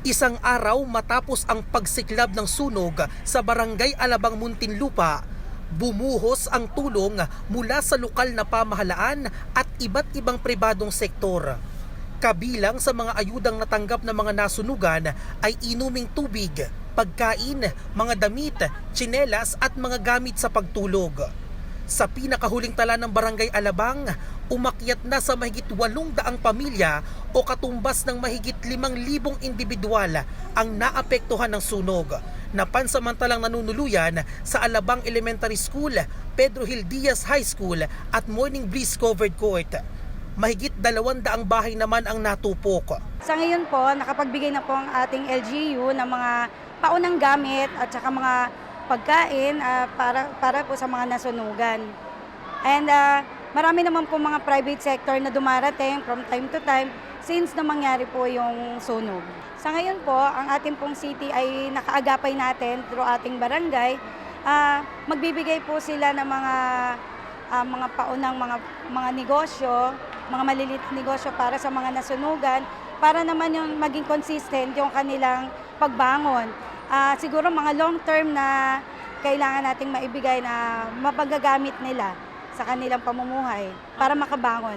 Isang araw matapos ang pagsiklab ng sunog sa barangay Alabang Muntinlupa, bumuhos ang tulong mula sa lokal na pamahalaan at iba't ibang pribadong sektor. Kabilang sa mga ayudang natanggap ng mga nasunugan ay inuming tubig, pagkain, mga damit, tsinelas at mga gamit sa pagtulog. Sa pinakahuling tala ng Barangay Alabang, umakyat na sa mahigit 800 pamilya o katumbas ng mahigit 5,000 individual ang naapektuhan ng sunog na pansamantalang nanunuluyan sa Alabang Elementary School, Pedro Hill Diaz High School at Morning Breeze Covered Court. Mahigit 200 bahay naman ang natupok. Sa ngayon po, nakapagbigay na po ang ating LGU ng mga paunang gamit at saka mga pagkain ah, para, para po sa mga nasunugan. And ah, marami naman po mga private sector na dumarating from time to time since na mangyari po yung sunog. Sa ngayon po, ang ating pong city ay nakaagapay natin through ating barangay. Ah, magbibigay po sila ng mga ah, mga paunang mga mga negosyo, mga maliliit negosyo para sa mga nasunugan para naman yung maging consistent yung kanilang pagbangon. Ah, siguro mga long term na kailangan nating maibigay na mapagagamit nila sa kanilang pamumuhay para makabangon.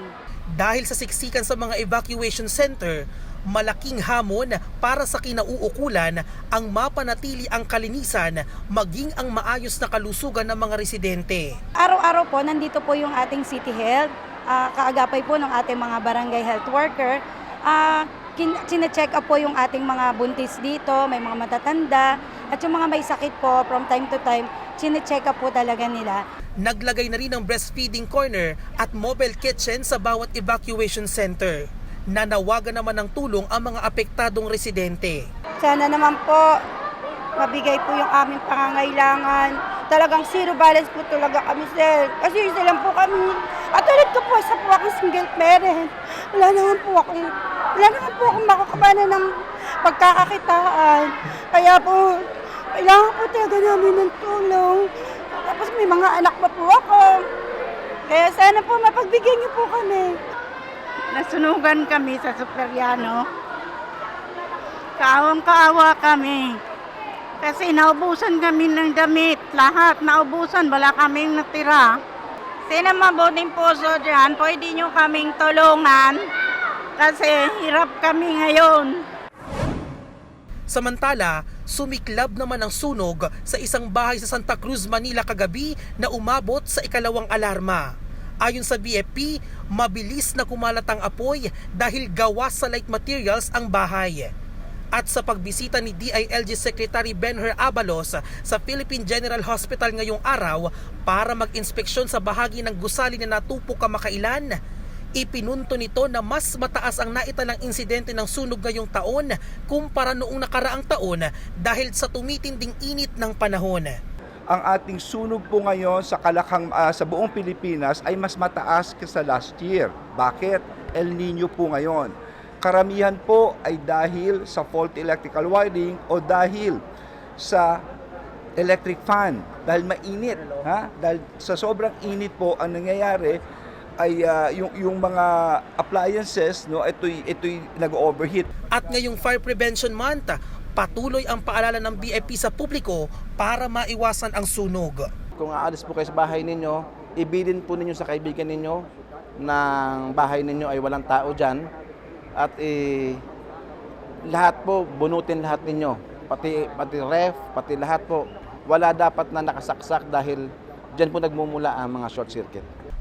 Dahil sa siksikan sa mga evacuation center, malaking hamon para sa kinauukulan ang mapanatili ang kalinisan maging ang maayos na kalusugan ng mga residente. Araw-araw po, nandito po yung ating city health, ah, kaagapay po ng ating mga barangay health worker. Kin- Sine-check up po yung ating mga buntis dito, may mga matatanda, at yung mga may sakit po from time to time, sine-check up po talaga nila. Naglagay na rin ng breastfeeding corner at mobile kitchen sa bawat evacuation center. Nanawagan naman ng tulong ang mga apektadong residente. Sana naman po, mabigay po yung aming pangangailangan. Talagang zero balance po talaga kami, sir. Kasi isa lang po kami. At ulit ko po, isa po akong single parent. Wala naman po ako, wala naman po akong makakabanan ng pagkakakitaan. Kaya po, kailangan po talaga namin ng tulong. Tapos may mga anak pa po ako. Kaya sana po mapagbigyan niyo po kami. Nasunugan kami sa Superiano. Kaawang-kaawa kami. Kasi naubusan kami ng damit. Lahat naubusan. Wala kaming natira. Sino mabuting puso dyan, pwede nyo kaming tulungan. Kasi hirap kami ngayon. Samantala, sumiklab naman ang sunog sa isang bahay sa Santa Cruz, Manila kagabi na umabot sa ikalawang alarma. Ayon sa BFP, mabilis na kumalat ang apoy dahil gawa sa light materials ang bahay. At sa pagbisita ni DILG Secretary Benher Abalos sa Philippine General Hospital ngayong araw para mag-inspeksyon sa bahagi ng gusali na natupok kamakailan, Ipinunto nito na mas mataas ang naitalang insidente ng sunog ngayong taon kumpara noong nakaraang taon dahil sa tumitinding init ng panahon. ang ating sunog po ngayon sa kalakang ah, sa buong Pilipinas ay mas mataas kaysa last year. Bakit? El Nino po ngayon. Karamihan po ay dahil sa faulty electrical wiring o dahil sa electric fan dahil mainit ha dahil sa sobrang init po ang nangyayari ay ah, yung yung mga appliances no ito'y ito'y nag-overheat At ngayong Fire Prevention Month, patuloy ang paalala ng BFP sa publiko para maiwasan ang sunog. Kung aalis po kayo sa bahay ninyo, ibilin po ninyo sa kaibigan ninyo ng bahay ninyo ay walang tao dyan. At eh, lahat po, bunutin lahat ninyo. Pati, pati ref, pati lahat po. Wala dapat na nakasaksak dahil dyan po nagmumula ang mga short circuit.